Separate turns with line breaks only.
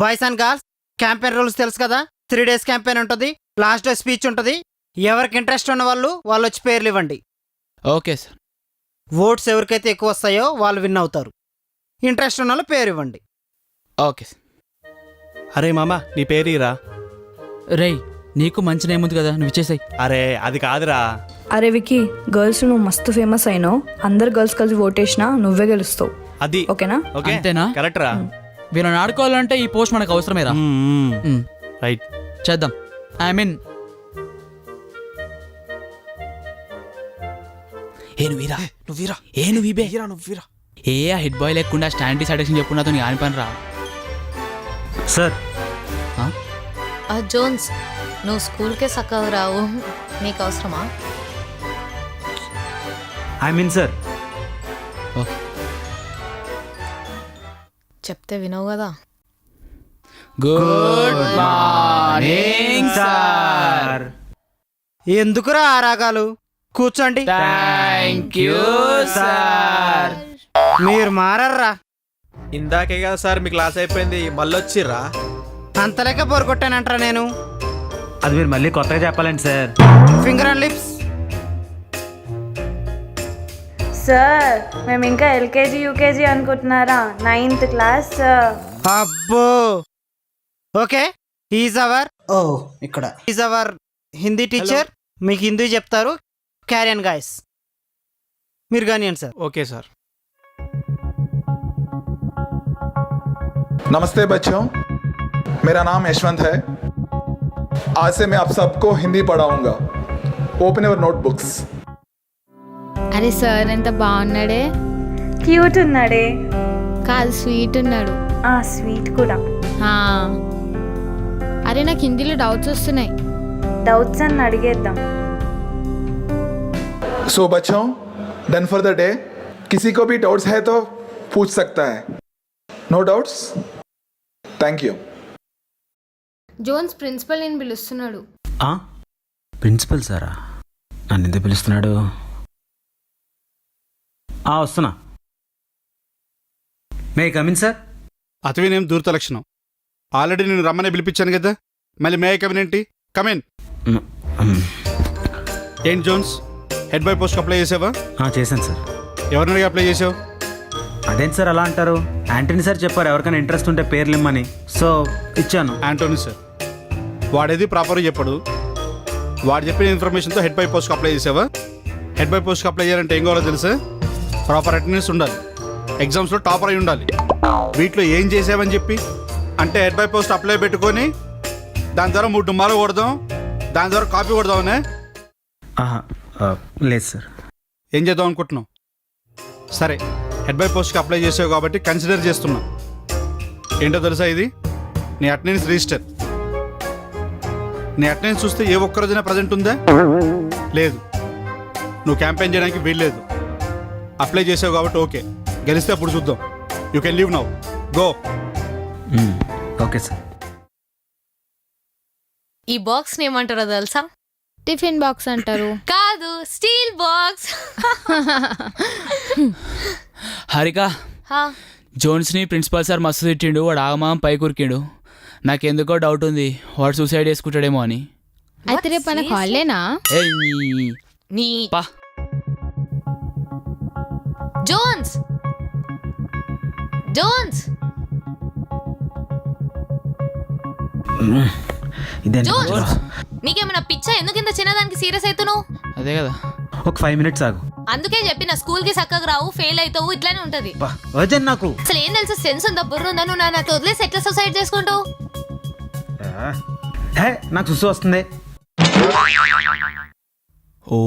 Boys and girls campaign rules తెలుసు కదా? Three days campaign ఉంటుంది లాస్ట్ డే స్పీచ్ ఉంటుంది. ఎవరికి ఇంట్రెస్ట్ ఉన్న వాళ్ళు వాళ్ళు వచ్చి పేర్లు ఇవ్వండి.
Okay sir.
ఓట్స్ ఎవరికైతే ఎక్కువ వస్తాయో వాళ్ళు విన్ అవుతారు. ఇంట్రెస్ట్ ఉన్న వాళ్ళు పేరు ఇవ్వండి.
Okay sir.
అరే మామ నీ పేరు ఇరా.
రేయ్ నీకు మంచి నేమ్ ఉంది కదా నువ్వు ఇచ్చేసాయి.
అరే అది కాదురా.
అరే వికీ గర్ల్స్ నువ్వు మస్తు ఫేమస్ అయినావు. అందరు గర్ల్స్ కలిసి ఓటేసినా నువ్వే గెలుస్తావు.
అది.
ఓకేనా?
ఓకే
అంతేనా?
కరెక్ట్ రా
వీళ్ళని ఆడుకోవాలంటే ఈ పోస్ట్ మనకు అవసరమేరా.
మ్మ్.
మ్,
రైట్
చేద్దాం. ఐ మీన్ ఏ నువ్వురా
నువ్వురా
ఏ నువ్వు ఇబే
నువ్వురా
ఏ ఆ హిట్ బాయ్ లేకుండా స్టాండ్ సాటిస్ఫాక్షన్ చెప్పుకున్నా నీ ఆని పని రా
సార్.
ఆ? జోన్స్ నువ్వు స్కూల్కే చక్కగా రావు. నీకు అవసరమా?
I mean sir.
చెప్తే వినవు కదా.
గుడ్ మార్నింగ్ సార్
ఎందుకురా ఆ రాగాలు? కూర్చోండి.
థ్యాంక్ యూ సార్
మీరు మారర్రా.
ఇందాకే కదా సార్ మీ క్లాస్ అయిపోయింది. మళ్ళీ వచ్చిర్రా?
అంతలేక బోరుకొట్టానంటారా నేను.
అది మీరు మళ్ళీ కొత్తగా చెప్పాలండి sir
finger and lips
sir మేము ఇంకా ఎల్కేజీ యూకేజీ అనుకుంటున్నారా నైన్త్ క్లాస్ సార్
అబ్బో ఓకే ఈజ్ అవర్ ఓ ఇక్కడ ఈజ్ అవర్ హిందీ టీచర్ మీకు హిందీ చెప్తారు క్యారియన్ గాయస్ మీరు కానివ్వండి సార్
ఓకే సార్
नमस्ते बच्चों मेरा नाम यशवंत है आज से मैं आप सबको हिंदी पढ़ाऊंगा ओपन योर नोटबुक्स
అరే సార్ ఎంత బాగున్నాడే
క్యూట్ ఉన్నాడే
కాదు స్వీట్ ఉన్నాడు
ఆ స్వీట్ కూడా
ఆ. అరే నాకు హిందీలో డౌట్స్ వస్తున్నాయి
డౌట్స్ అని అడిగేద్దాం
सो बच्चों डन फॉर द डे किसी को भी डाउट्स है तो पूछ सकता है no doubts thank you
Jones principal నేను పిలుస్తున్నాడు
ప్రిన్సిపల్ సారా నన్ను ఎందుకు పిలుస్తున్నాడు ఆ, వస్తున్నా. మే కమిన్ సార్
అతవినేం దూరత లక్షణం. ఆల్రెడీ నేను రమ్మని పిలిపించాను కదా. మళ్ళీ మే కమిన్ ఏంటి? కమిన్ ఏంటి Jones? Head boy post apply చేసావా?
చేశాను సార్
ఎవరిని అప్లై చేసావు?
అదేంటి సార్ అలా అంటారు? యాంటనీ సార్ చెప్పారు ఎవరికైనా ఇంట్రెస్ట్ ఉంటే పేర్లు ఇమ్మని. సో ఇచ్చాను.
యాంటోనీ సార్ వాడేది ప్రాపర్గా చెప్పడు. వాడు చెప్పిన ఇన్ఫర్మేషన్తో హెడ్ బై పోస్ట్కి అప్లై చేసావా? హెడ్ బై పోస్ట్కి అప్లై చేయాలంటే ఏం కావాలో తెలుసా? ప్రాపర్ అటెండెన్స్ ఉండాలి. ఎగ్జామ్స్లో టాపర్ అయి ఉండాలి. వీటిలో ఏం చేసావని చెప్పి అంటే హెడ్ బై పోస్ట్ అప్లై పెట్టుకొని దాని ద్వారా మూడు డుమ్మాలు కొడదాం దాని ద్వారా కాపీ కొడదామనే?
లేదు సార్.
ఏం చేద్దాం అనుకుంటున్నావు? సరే హెడ్ బై పోస్ట్కి అప్లై చేసావు కాబట్టి కన్సిడర్ చేస్తున్నా. ఏంటో తెలుసా ఇది? నీ అటెండెన్స్ రిజిస్టర్ నీ అటెండెన్స్ చూస్తే ఏ ఒక్క రోజున ప్రజెంట్ ఉందా? లేదు. నువ్వు క్యాంపెయిన్ చేయడానికి వీల్లేదు. అప్లై చేసావు కాబట్టి ఓకే. గెలిస్తే అప్పుడు చూద్దాం. You can leave now
go okay sir
ఈ బాక్స్ ఏమంటారో తెలుసా?
టిఫిన్ బాక్స్ అంటారు.
కాదు స్టీల్ బాక్స్.
హరిక జోన్స్ని ప్రిన్సిపల్ సార్ మస్తు తిట్టిండు వాడు ఆగమాం పై కురికిండు నాకెందుకో డౌట్ ఉంది వాడు సూసైడ్ చేసుకుంటాడేమో అని.
అయితే రేపు మనకు హాలిడేనా
నీ పా.
జోన్స్ జోన్స్
ఇదే
జోన్స్ నీకేమైనా పిచ్చా? ఎందుకు ఇంత చిన్నదానికి సీరియస్ అవుతున్నావు?
అదే కదా.
ఒక ఫైవ్ మినిట్స్ ఆగు.
అందుకే చెప్పిన స్కూల్కి చక్కగా రావు ఫెయిల్ అవుతావు ఇట్లానే ఉంటది.
నాకు.
అసలు ఏం తెలుసు సెన్స్ ఉందా బుర్ర ఉందా? నువ్వు నా నాకు వదిలేసి ఎట్లా సొసైడ్ చేసుకుంటావు?
హే నాకు సుసు వస్తుంది.
ఓ